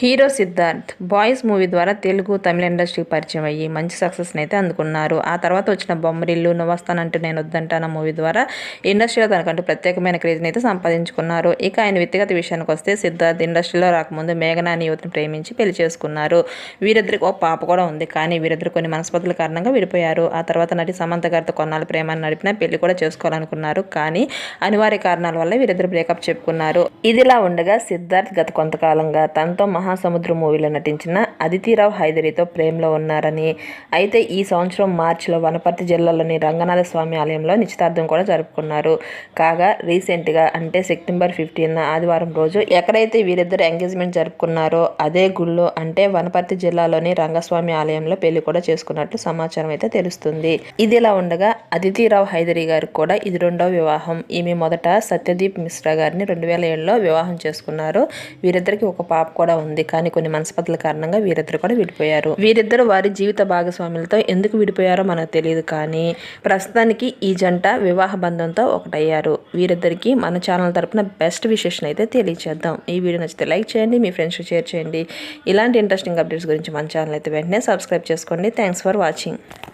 Hero Siddharth boys movie ద్వారా తెలుగు తమిళ ఇండస్ట్రీకి పరిచయం అయ్యి మంచి సక్సెస్ని అయితే అందుకున్నారు. ఆ తర్వాత వచ్చిన బొమ్మరిల్లు నువ్వస్తానంటూ నేను వద్దంటాన మూవీ ద్వారా ఇండస్ట్రీలో తనకంటూ ప్రత్యేకమైన క్రేజ్ని అయితే సంపాదించుకున్నారు. ఇక ఆయన వ్యక్తిగత విషయానికి వస్తే సిద్ధార్థ్ ఇండస్ట్రీలో రాకముందు మేఘనాని యువతిని ప్రేమించి పెళ్ళి చేసుకున్నారు. వీరిద్దరికి ఓ పాప కూడా ఉంది కానీ వీరిద్దరు కొన్ని మనస్పతుల కారణంగా విడిపోయారు. ఆ తర్వాత నటి సమంత గారితో కొన్నాళ్ళ ప్రేమను నడిపిన పెళ్ళి కూడా చేసుకోవాలనుకున్నారు కానీ అనివార్య కారణాల వల్ల వీరిద్దరు బ్రేకప్ చెప్పుకున్నారు. ఇదిలా ఉండగా సిద్ధార్థ్ గత కొంతకాలంగా తనతో మహా మహాసముద్రం మూవీలో నటించిన అదితిరావు హైదరితో ప్రేమలో ఉన్నారని. అయితే ఈ సంవత్సరం మార్చిలో వనపర్తి జిల్లాలోని రంగనాథ స్వామి ఆలయంలో నిశ్చితార్థం కూడా జరుపుకున్నారు. కాగా రీసెంట్గా అంటే సెప్టెంబర్ ఫిఫ్టీన్ ఆదివారం రోజు ఎక్కడైతే వీరిద్దరు ఎంగేజ్మెంట్ జరుపుకున్నారో అదే గుళ్ళో అంటే వనపర్తి జిల్లాలోని రంగస్వామి ఆలయంలో పెళ్ళి కూడా చేసుకున్నట్లు సమాచారం అయితే తెలుస్తుంది. ఇది ఇలా ఉండగా అదితిరావు హైదరి గారికి కూడా ఇది రెండవ వివాహం. ఈమె మొదట సత్యదీప్ మిశ్రా గారిని రెండు వేల ఏడులో వివాహం చేసుకున్నారు. వీరిద్దరికి ఒక పాప కూడా ఉంది. కానీ కొన్ని మనస్పతుల కారణంగా వీరిద్దరు కూడా విడిపోయారు. వీరిద్దరు వారి జీవిత భాగస్వాములతో ఎందుకు విడిపోయారో మనకు తెలియదు కానీ ప్రస్తుతానికి ఈ జంట వివాహ బంధంతో ఒకటయ్యారు. వీరిద్దరికి మన ఛానల్ తరపున బెస్ట్ విషెస్ అయితే తెలియచేద్దాం. ఈ వీడియో నచ్చితే లైక్ చేయండి మీ ఫ్రెండ్స్కి షేర్ చేయండి. ఇలాంటి ఇంట్రెస్టింగ్ అప్డేట్స్ గురించి మన ఛానల్ అయితే వెంటనే సబ్స్క్రైబ్ చేసుకోండి. Thanks for watching.